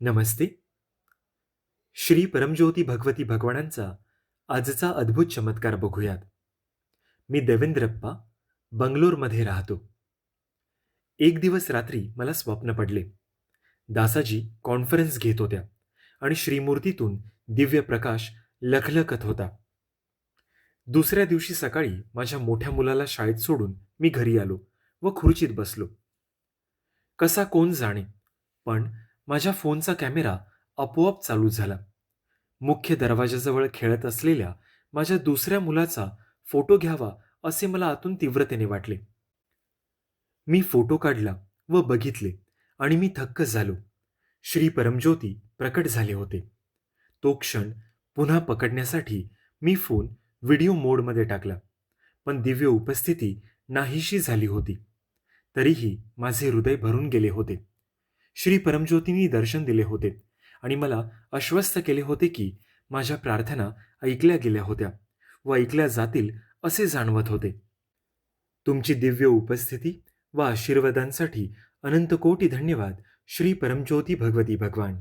नमस्ते. श्री परमज्योती भगवती भगवानांचा आजचा अद्भुत चमत्कार बघूयात. मी देवेंद्रप्पा बंगलोरमध्ये राहतो. एक दिवस रात्री मला स्वप्न पडले. दासाजी कॉन्फरन्स घेत होत्या आणि श्रीमूर्तीतून दिव्य प्रकाश लखलखत होता. दुसऱ्या दिवशी सकाळी माझ्या मोठ्या मुलाला शाळेत सोडून मी घरी आलो व खुर्चीत बसलो. कसा कोण जाणे पण माझ्या फोनचा कॅमेरा आपोआप चालू झाला. मुख्य दरवाजाजवळ खेळत असलेल्या माझ्या दुसऱ्या मुलाचा फोटो घ्यावा असे मला आतून तीव्रतेने वाटले. मी फोटो काढला व बघितले आणि मी थक्क झालो. श्री परमज्योती प्रकट झाले होते. तो क्षण पुन्हा पकडण्यासाठी मी फोन व्हिडिओ मोडमध्ये टाकला पण दिव्य उपस्थिती नाहीशी झाली होती. तरीही माझे हृदय भरून गेले होते. श्री परमज्योतींनी दर्शन दिले होते. आणि मला आश्वस्त केले होते की माझ्या प्रार्थना ऐकल्या गेल्या होत्या व ऐकल्या जातील असे जाणवत होते. तुमची दिव्य उपस्थिती व आशीर्वादांसाठी अनंतकोटी धन्यवाद. श्री परमज्योती भगवती भगवान.